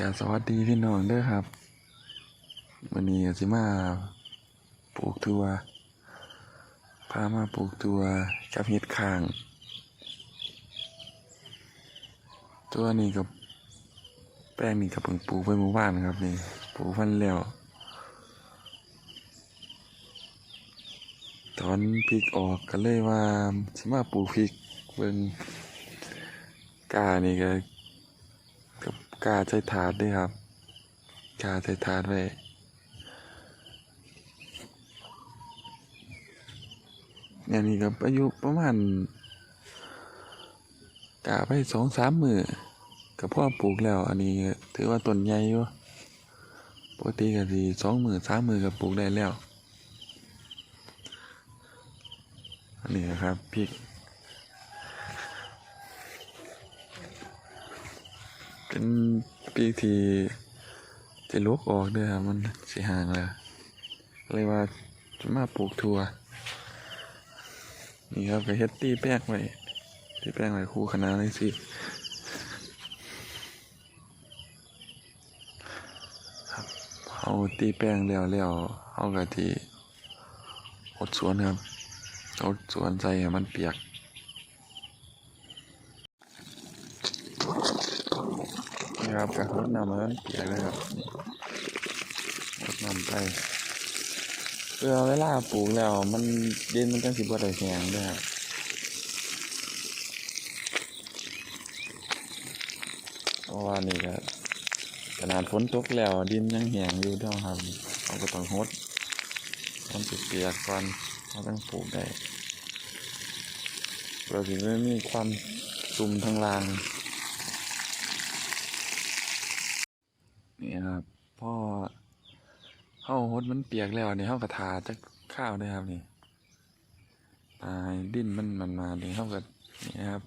กาสวัสดีพี่น้องเด้อครับวันนี้สิมาปลูกทัวพามาปลูกทัวกับเห็ดข้าง ตัวนี้กับแป้งนี่กับเพิ่งปลูกไปหมู่บ้านครับนี่ปลูกพันแล้วตอนพริกออกก็เลยว่าสิมาปลูกพริกเบิ่งกานี่ก็ กาใช้ถาดด้วยครับ กาใช้ถาดไว้เนี่ยนี่ก็อายุประมาณกาไปสองสามมือกับพ่อปลูกแล้ว อันนี้ถือว่าต้นใหญ่อยู่ปกติก็สิสองมือสามมือก็ปลูกได้แล้ว อันนี้นะครับพริก เป็นปีที่จะลุกออกเด้อครับมันสิห่างแล้วเลยว่าจะมาปลูกทัวนี่ครับก็เฮ็ดตีแป้งไว้ตีแป้งไว้คู่คณะเลยสิครับเอาตีแป้งแล้วแล้วเอากะทิหดสวนครับอาสวนใส่ให้มันเปียก นี่ ครับกระทดน้ำมันเปียกเลยครับรดน้ำไปเพื่อเวลาปลูกแล้ว มันดินมันจังสิบ่ได้แห้งด้วยครับเพราะว่านี่ก็ขนาดฝนตกแล้ว ดินยังแห้งอยู่ด้อครับเราก็ต้องหดมันสิเปียกก่อนเราต้องปลูกได้เราถึงไม่มีความซุ่มทางล่าง ครับพ่อเฮาหดมันเปียกแล้วนี่เฮากระทาจักข้าวด้วยครับนี่ตายดิ้นมันมันมาเนี่เฮาก็นี่ครับ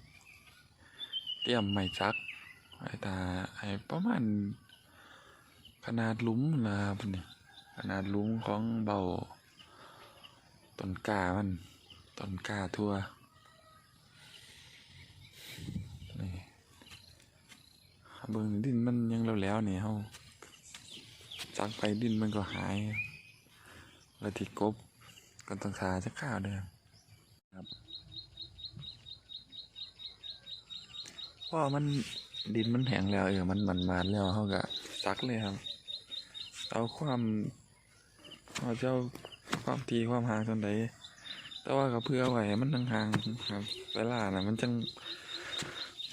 เตรียมไม้จักไว้ตาไอ้ประมาณขนาดลุมนะครับนี่ขนาดลุมของเบาต้นกามันต้นกาทั่วนี่เบิ่งดินมันยังแล้วๆนี่เฮา จากไปดินมันก็หายแล้วที่กบก็ต้องทาจะข้าวเดิมครับเพราะมันดินมันแห้งแล้วเออมันมันมานแล้วเขาก็ซักเลยครับ เอาความเอาเจ้าความทีความห่างตอนใดแต่ว่าก็เพื่อไว้ให้มันห่างครับเวลาน่ะ มันจัง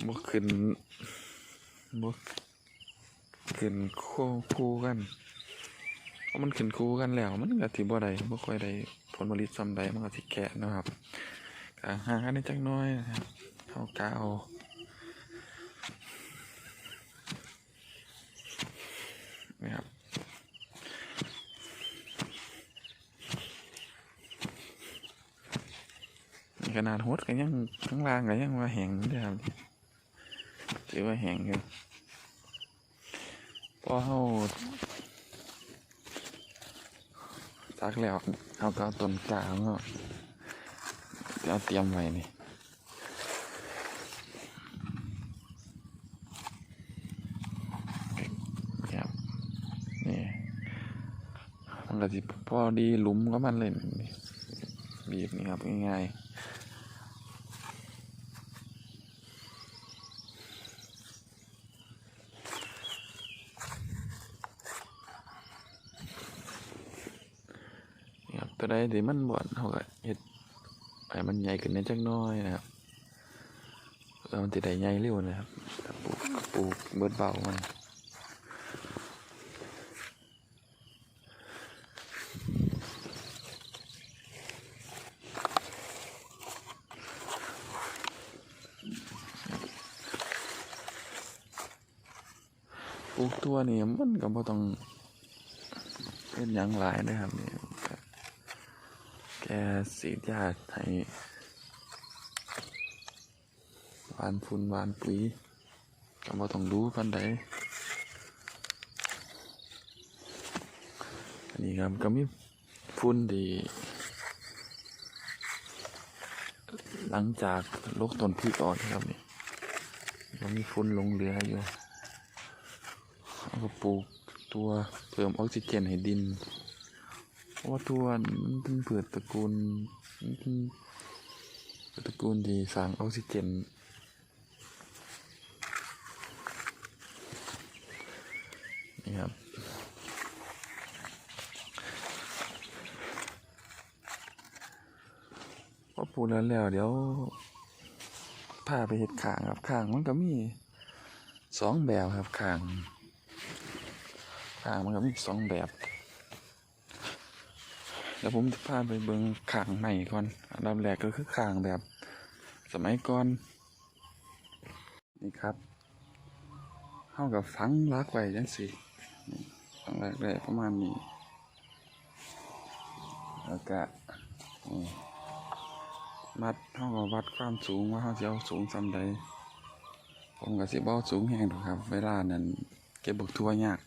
บวกขึ้นบวก ขึ้นคู่คู่กันเพราะมันขึ้นคู่กันแล้ว มันก็สิบ่ได้บ่ค่อยได้ผลผลิตซ้ำใดมันก็สิแกะนะครับก็ห่างกันนิดจักน้อยนะครับเอากาเอานี่ครับขนาดหดก็ยังข้างล่างก็ยังว่าแหงอยู่เด้ครับถือว่าแหงอยู่ อเฮาซักแล้วเอาก็ต้นกลางก็เอาเตรียมไว้นี่ครับนี่มันก็สิพอดีหลุมก็มันเลยบีบนี่ครับง่ายๆนี่ครับ ตัวใดที่มันบ่อนเขาก็เฮ็ดให้มันใหญ่ขึ้นนิดจักหน้อยนะครับแล้วมันจะได้ใหญ่เร็วนะครับถ้าปลูกปลูกเบิดเบามันปลูกตัวนี่มันก็บ่ต้องเป็นหยังหลายนะครับนี่ก็แค่สีดยาให้วานฝุ่นวานปุ๋ยก็บ่ต้องดูปานใดอันนี้ครับก็มีฝุ่นทีหลังจากลกต้นพริกออกนครับนี่ก็มีฝุ่นลงเหลืออยู่เอาก็ปลูกตัวเพิ่มออกซิเจนให้ดิน ราะว่าตัวมันเป็นพืชตระกูลมันเป็นตระกูลที่สร้างออกซิเจนนี่ครับพอปลูกแล้วแล้วเดี๋ยวพาไปเห็ดขางครับขางมันก็มีสองแบบครับขางขางมันก็มีสองแบบ ดี๋ยวผมจะพาไปเบิงขางใหม่ก่อนอันดับแรกก็คือขางแบบ สมัยก่อน นี่ครับเข้ากับฝังรักไว้จังสินี่ฝังรักได้ประมาณนี้ แล้วก็นี่วัดเท่ากับวัดความสูงว่าเขาจะเอาสูงสำใดผมก็สิบเอาสูงแห้งถูกครับ เวลานั้นเก็บบกทั่วยาก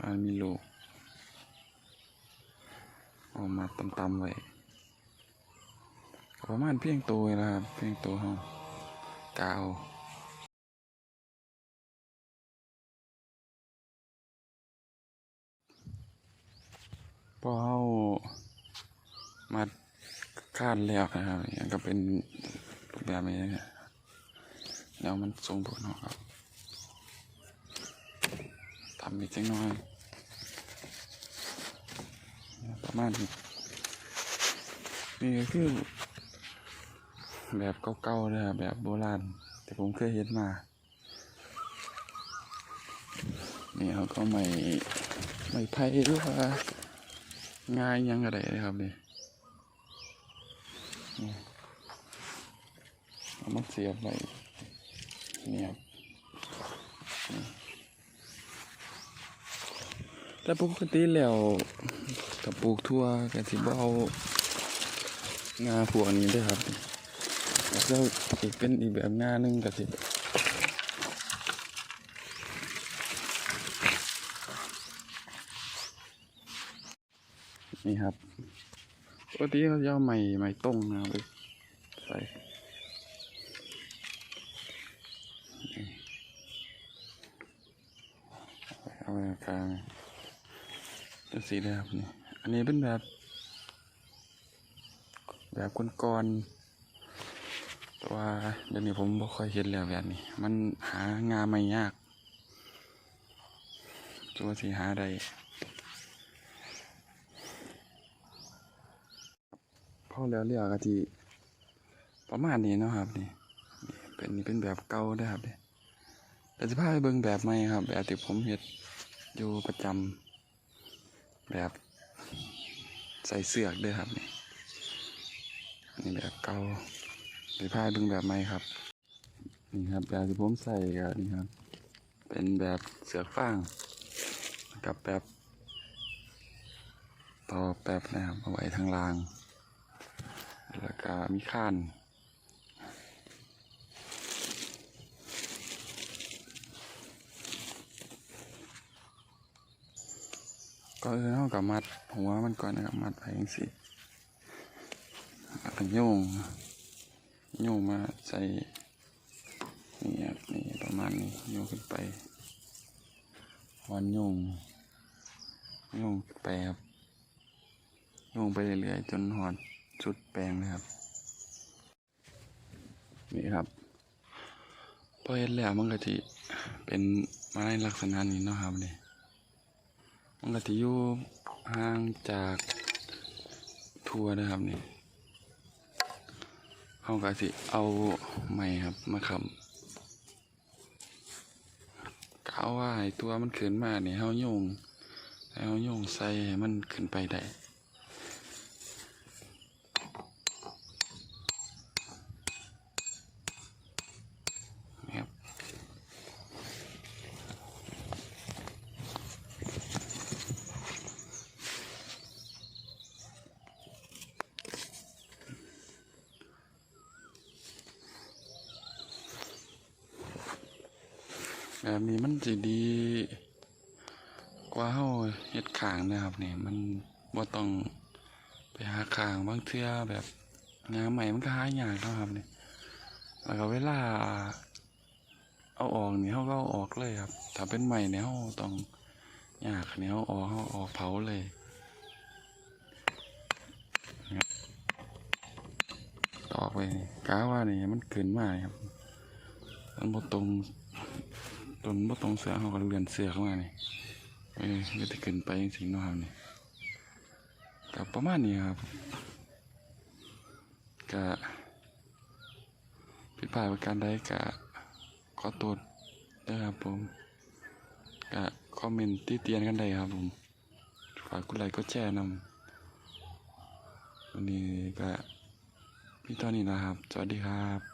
มันมีลูก เอามาตำๆไว้ประมาณเพียงตัวนะครับ เพียงตัวเขากาวพอเขามัดคาดแล้วนะครับอย่างก็เป็นรูปแบบนี้นะแล้วมันทรงตัวเนาะครับทำอีกจังน้อย ประมาณนี้นี่คือ แบบเก่าๆเลยครับแบบโบราณ แต่ผมเคยเห็นมานี่เขาก็ไม่ไม่ไพ่หรือว่าง่ายยังอะไรนะครับนี่เอามันเสียบไว้เนี่ยครับนี่ แต่ปกติแล้วถ้าปลูกทั่วก็สิบ่เอางาพวกนี้ด้วยครับแล้วอีกเป็นอีกแบบงาหนึงก็สินี่ครับปกติเขาจะเอาไม้ไม้ต้งนะครับใส่เอาไปกลาง จะสีเลยครับนี่อันนี้เป็นแบบ แบบก้อนๆแต่ว่าเดี๋ยวนี้ผมบ่ค่อยเห็นแล้วแบบนี้ มันหางานไม่ยาก ตัวสีหาได้พอแล้วเรียกกะทีประมาณนี้นะครับนี่เป็นนี่เป็นแบบเก่าเด้ครับเนี่ยแต่จะพาไปเบิ่งแบบใหม่ครับ แบบที่ผมเฮ็ดอยู่ประจำ แบบใส่เสือกด้วยครับนี่นนี้แบบเก่าจะพาไปเบิ่งแบบใหม่ครับ นี่ครับแบบที่ผมใส่ก็นี่ครับ เป็นแบบเสือกฟางกับแบบต่อแบบนะครับเอาไว้ทางล่าง แล้วก็มีข้าน ก็เออเท่ากับมัดหัวมันก่อนนะครับมัดไปอย่างสิแล้วก็โยงโยงมาใส่นี่ครับนี่ประมาณนี้โยงขึ้นไปวันโยงโยงไปครับโยงไปเรื่อยๆจนหอดชุดแปลงนะครับ นี่ครับพอเห็นแล้วมันก็ที่เป็นมาในลักษณะนี้เนาะครับนี่ มันก็จะอยู่ห่างจากทัวนะครับนี่เขาก็สิเอาไม้ครับมาคำกเอาว่าให้ตัวมันขึ้นมาเนี่ยเฮาโยงเฮาโยงใส่มันขึ้นไปได้ แบบนี้มันจะดี กว่าเฮาเฮ็ดขางนะครับนี่มันบ่ต้องไปหาขางบางเทื่อแบบงานใหม่มันก็หายากเนะครับนี่แล้วก็เวลา เอาออกนี่เขาก็เอาออกเลยครับ ถ้าเป็นใหม่เนี่ยเขาต้องยากเนี่ยเขาออกเขาออกเผาเลยตอกไปนี่กาว่านี่มันเกินมากครับมันบ่ตรง ตรงบ่ตรงเสือเขาก็เลื่อนเสือเข้ามานี่เออก็จะขึ้นไปจริงๆเนะครับนี่กับประมาณนี้ครับก็ผิดพลาดประการใดก็ขอโทษด้วยครับผมก็คอมเมนต์ติเตียนกันได้ครับผมฝากกดไลค์กดแชร์นำวันนี้ก็พี่ตอนนี้นะครับ สวัสดีครับ